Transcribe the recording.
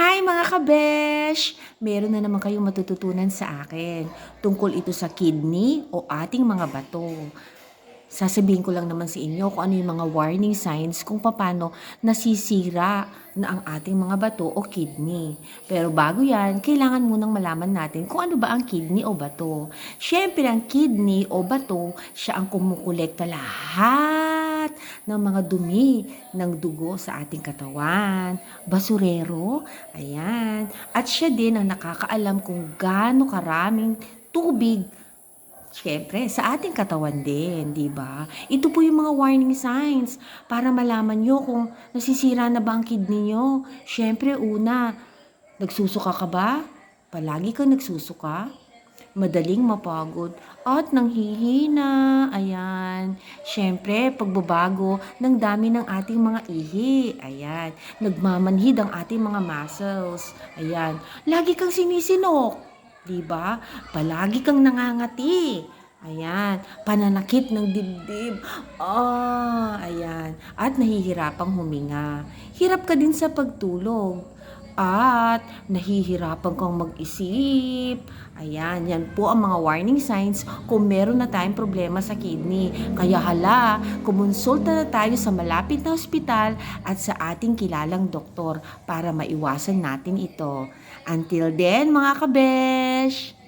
Hi mga kabesh! Meron na naman kayong matututunan sa akin tungkol ito sa kidney o ating mga bato. Sasabihin ko lang naman sa inyo kung ano yung mga warning signs kung paano nasisira na ang ating mga bato o kidney. Pero bago yan, kailangan munang malaman natin kung ano ba ang kidney o bato. Siyempre, ang kidney o bato, siya ang kumukolekta lahat ng mga dumi ng dugo sa ating katawan. Basurero, ayan. At siya din ang nakakaalam kung gaano karaming tubig Siyempre, sa ating katawan din, di ba? Ito po yung mga warning signs para malaman nyo kung nasisira na ba ang kidney nyo. Siyempre, una, nagsusuka ka ba? Palagi kang nagsusuka? Madaling mapagod at nanghihina. Ayan. Siyempre, pagbabago ng dami ng ating mga ihi. Ayan. Nagmamanhid ang ating mga muscles. Ayan. Lagi kang sinisinok. 'di ba? Palagi kang nangangati. Ayan, pananakit ng dibdib. Ah, ayan. At nahihirapang huminga. Hirap ka din sa pagtulog. At nahihirapan kang mag-isip. Ayan, yan po ang mga warning signs kung meron na tayong problema sa kidney. Kaya hala, kumonsulta na tayo sa malapit na ospital at sa ating kilalang doktor para maiwasan natin ito. Until then, mga kabesh!